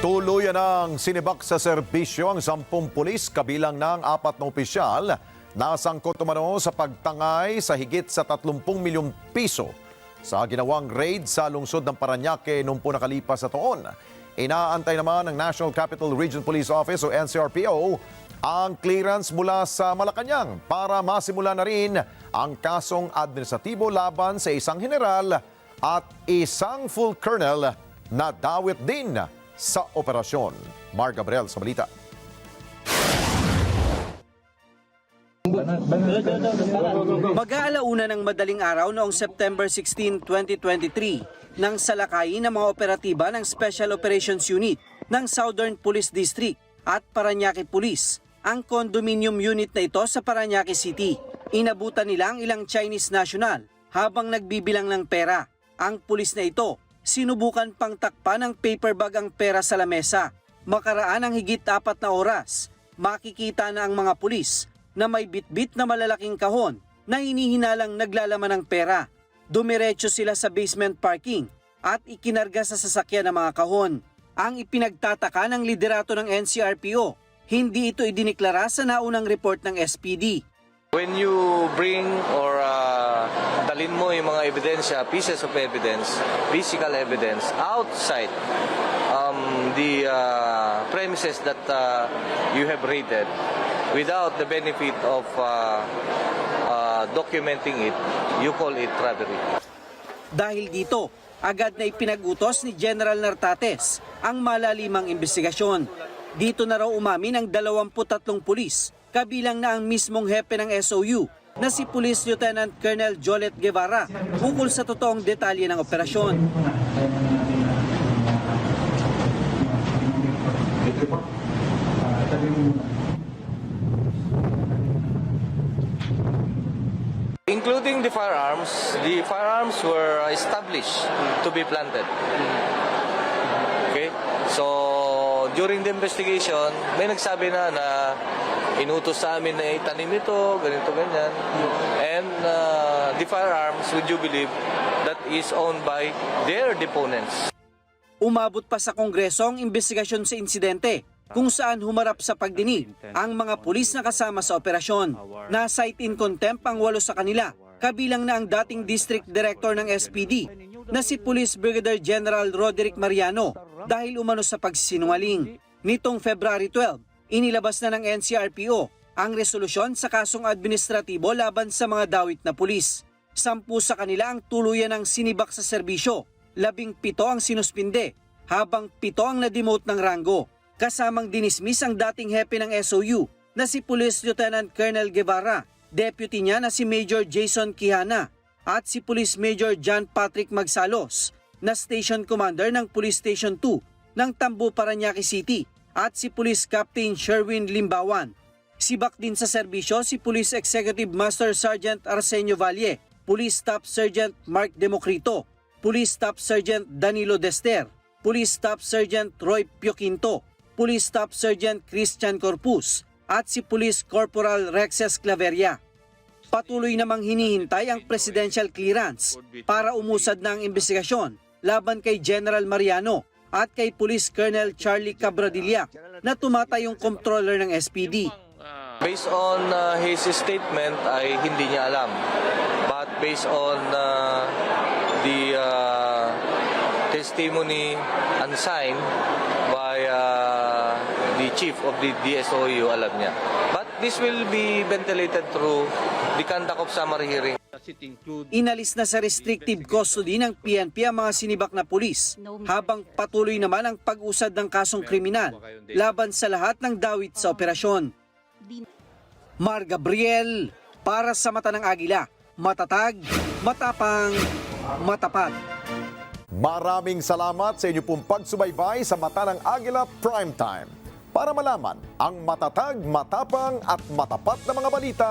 Tuluyan ang sinibak sa serbisyo ang sampung pulis kabilang ng apat na opisyal na sangkot umano sa pagtangay sa higit sa 30 milyong piso sa ginawang raid sa lungsod ng Paranaque noong po nakalipas na taon. Inaantay naman ng National Capital Region Police Office o NCRPO ang clearance mula sa Malacanang para masimula na rin ang kasong administratibo laban sa isang general at isang full colonel na dawit din sa operasyon. Mar Gabriel sa balita. Mag-aalauna ng madaling araw noong September 16, 2023 nang salakayin ng mga operatiba ng Special Operations Unit ng Southern Police District at Paranaque Police ang condominium unit na ito sa Paranaque City. Inabutan nila ang ilang Chinese national habang nagbibilang ng pera. Ang pulis na ito sinubukan pang takpan ng paper bag ang pera sa lamesa. Makaraan ang higit apat na oras, makikita na ang mga pulis na may bitbit na malalaking kahon na hinihinalang naglalaman ng pera. Dumiretso sila sa basement parking at ikinarga sa sasakyan ng mga kahon. Ang ipinagtataka ng liderato ng NCRPO, hindi ito idiniklara sa naunang report ng SPD. When you bring or uh, dalin mo yung mga ebidensya, pieces of evidence, physical evidence, outside um, the uh, premises that uh, you have raided, without the benefit of uh, uh, documenting it, you call it robbery. Dahil dito, agad na ipinagutos ni General Nartates ang malalimang investigasyon. Dito na raw umamin ang 23 pulis, kabilang na ang mismong hepe ng SOU na si Police Lieutenant Colonel Jolet Guevara ukol sa totoong detalye ng operasyon. Including the firearms, the firearms were established to be planted. Okay? So, during the investigation, may nagsabi na na inutos sa amin na itanim ito, ganito, ganyan. And uh, the firearms, would you believe, that is owned by their deponents. Umabot pa sa Kongreso ang investigasyon sa insidente kung saan humarap sa pagdinig ang mga pulis na kasama sa operasyon. Na-cite in contempt ang walo sa kanila, kabilang na ang dating District Director ng SPD na si Police Brigadier General Roderick Mariano dahil umano sa pagsinungaling. Nitong February 12, inilabas na ng NCRPO ang resolusyon sa kasong administratibo laban sa mga dawit na pulis. Sampu sa kanila ang tuluyan ng sinibak sa serbisyo, labing pito ang sinuspinde, habang pito ang na-demote ng ranggo. Kasamang dinismiss ang dating hepe ng SOU na si Police Lieutenant Colonel Guevara, deputy niya na si Major Jason Quijana at si Police Major John Patrick Magsalos na Station Commander ng Police Station 2 ng Tambo, Paranaque City at si Police Captain Sherwin Limbawan. Sibak din sa serbisyo si Police Executive Master Sergeant Arsenio Valle, Police Staff Sergeant Mark Democrito, Police Staff Sergeant Danilo Dester, Police Staff Sergeant Roy Pioquinto, Police Staff Sergeant Christian Corpus at si Police Corporal Rexes Claveria. Patuloy namang hinihintay ang presidential clearance para umusad ang investigasyon laban kay General Mariano at kay Police Colonel Charlie Cabradilla na tumatayong controller ng SPD. Based on uh, his statement ay hindi niya alam. But based on uh, the uh, testimony unsigned by uh, the chief of the DSOU, alam niya. But this will be ventilated through the conduct of summary hearing. Inalis na sa restrictive custody ng PNP ang mga sinibak na pulis habang patuloy naman ang pag-usad ng kasong kriminal laban sa lahat ng dawit sa operasyon. Mar Gabriel, para sa mata ng agila, matatag, matapang, matapat. Maraming salamat sa inyo pong pagsubaybay sa Mata ng Agila Primetime. Para malaman ang matatag, matapang at matapat na mga balita,